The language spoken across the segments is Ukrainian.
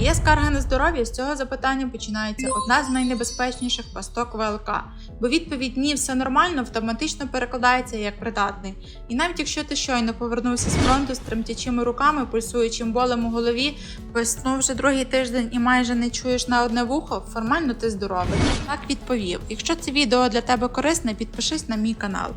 Є скарга на здоров'я, з цього запитання починається одна з найнебезпечніших пасток ВЛК, бо відповідь ні, все нормально автоматично перекладається як придатний. І навіть якщо ти щойно повернувся з фронту з тремтячими руками, пульсуючим болем у голові, без вже другий тиждень і майже не чуєш на одне вухо, формально ти здоровий. Так відповів. Якщо це відео для тебе корисне, підпишись на мій канал.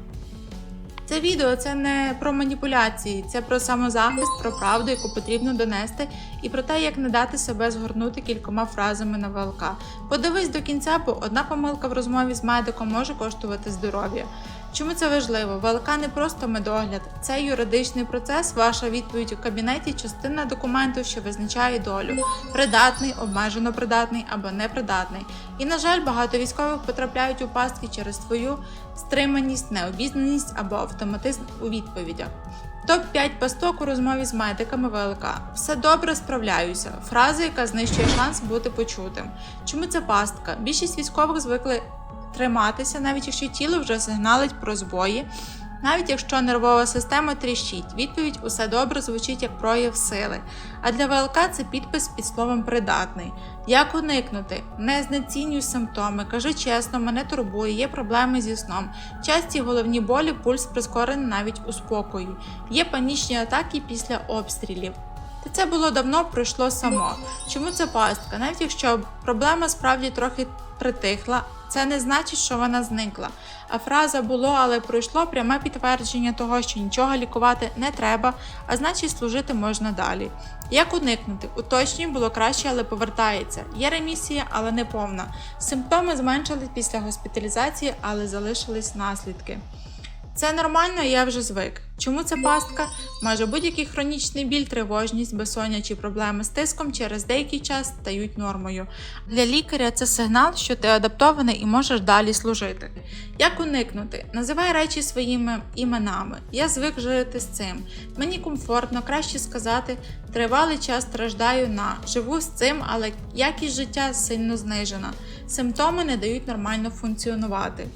Це відео це не про маніпуляції, це про самозахист, про правду, яку потрібно донести, і про те, як не дати себе згорнути кількома фразами на ВЛК. Подивись до кінця, бо одна помилка в розмові з медиком може коштувати здоров'я. Чому це важливо? ВЛК не просто медогляд, це юридичний процес, ваша відповідь у кабінеті, частина документу, що визначає долю: придатний, обмежено придатний або непридатний. І, на жаль, багато військових потрапляють у пастки через твою стриманість, необізнаність або автоматизм у відповідях. Топ-5 пасток у розмові з медиками ВЛК. Все добре справляюся. Фраза, яка знищує шанс бути почутим. Чому це пастка? Більшість військових звикли триматися, навіть якщо тіло вже сигналить про збої, навіть якщо нервова система тріщить. Відповідь усе добре звучить як прояв сили. А для ВЛК це підпис під словом придатний. Як уникнути? Не знецінюй симптоми, кажи чесно, мене турбує, є проблеми зі сном. Часті головні болі, пульс прискорений навіть у спокої. Є панічні атаки після обстрілів. Та це було давно пройшло само. Чому це пастка? Навіть якщо проблема справді трохи притихла, це не значить, що вона зникла. А фраза було, але пройшло пряме підтвердження того, що нічого лікувати не треба, а значить служити можна далі. Як уникнути? Уточнюй було краще, але повертається. Є ремісія, але не повна. Симптоми зменшились після госпіталізації, але залишились наслідки. Це нормально, я вже звик. Чому це пастка? Майже будь-який хронічний біль, тривожність, безсоння чи проблеми з тиском через деякий час стають нормою. Для лікаря це сигнал, що ти адаптований і можеш далі служити. Як уникнути? Називай речі своїми іменами. Я звик жити з цим. Мені комфортно, краще сказати, тривалий час страждаю на живу з цим, але якість життя сильно знижена. Симптоми не дають нормально функціонувати.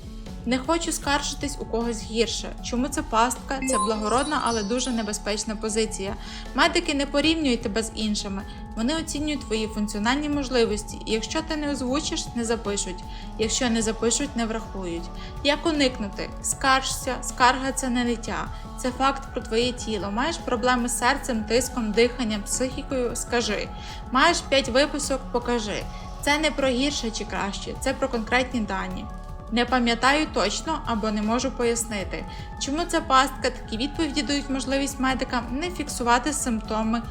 Не хочу скаржитись у когось гірше. Чому це пастка? Це благородна, але дуже небезпечна позиція. Медики не порівнюють тебе з іншими. Вони оцінюють твої функціональні можливості, і якщо ти не озвучиш, не запишуть. Якщо не запишуть, не врахують. Як уникнути? Скаржся, скарга це не ниття. Це факт про твоє тіло. Маєш проблеми з серцем, тиском, диханням, психікою? Скажи. Маєш 5 виписок, покажи. Це не про гірше чи краще, це про конкретні дані. Не пам'ятаю точно або не можу пояснити, чому ця пастка такі відповіді дають можливість медикам не фіксувати симптоми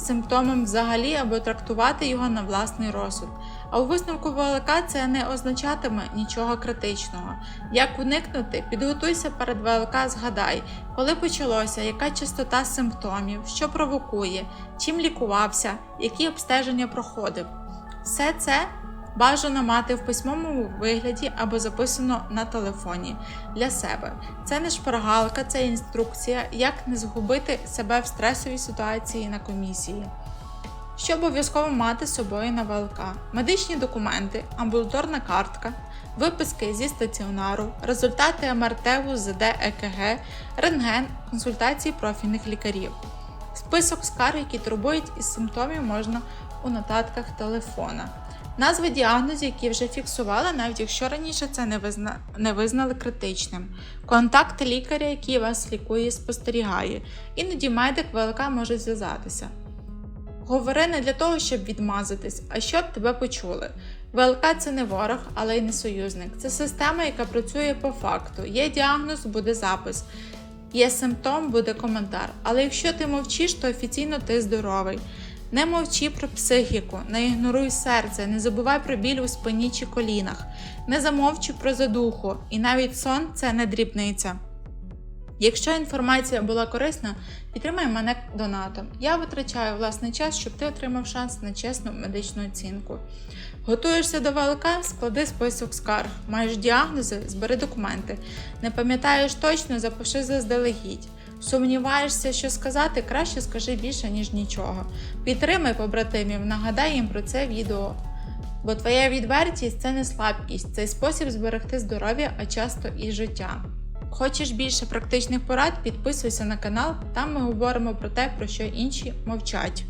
симптомом взагалі або трактувати його на власний розсуд. А у висновку ВЛК це не означатиме нічого критичного. Як уникнути, підготуйся перед ВЛК, згадай, коли почалося, яка частота симптомів, що провокує, чим лікувався, які обстеження проходив. Все це бажано мати в письмовому вигляді або записано на телефоні для себе. Це не шпаргалка, це інструкція, як не згубити себе в стресовій ситуації на комісії. Що обов'язково мати з собою на ВЛК? Медичні документи, амбулаторна картка, виписки зі стаціонару, результати МРТ, УЗД, ЕКГ, рентген, консультації профільних лікарів. Список скарг, які турбують із симптомів, можна у нотатках телефона. Назви діагнозів, які вже фіксували, навіть якщо раніше це не, визна... не визнали критичним. Контакт лікаря, який вас лікує, спостерігає. Іноді медик ВЛК може зв'язатися. Говори не для того, щоб відмазатись, а щоб тебе почули. ВЛК це не ворог, але й не союзник. Це система, яка працює по факту. Є діагноз, буде запис. Є симптом, буде коментар. Але якщо ти мовчиш, то офіційно ти здоровий. Не мовчи про психіку, не ігноруй серце, не забувай про біль у спині чи колінах, не замовчуй про задуху, і навіть сон це не дрібниця. Якщо інформація була корисна, підтримай мене донатом. Я витрачаю власний час, щоб ти отримав шанс на чесну медичну оцінку. Готуєшся до ВЛК, склади список скарг, маєш діагнози, збери документи. Не пам'ятаєш точно, запиши заздалегідь. Сумніваєшся, що сказати, краще скажи більше, ніж нічого. Підтримай побратимів, нагадай їм про це відео. Бо твоя відвертість це не слабкість, це спосіб зберегти здоров'я, а часто і життя. Хочеш більше практичних порад, підписуйся на канал, там ми говоримо про те, про що інші мовчать.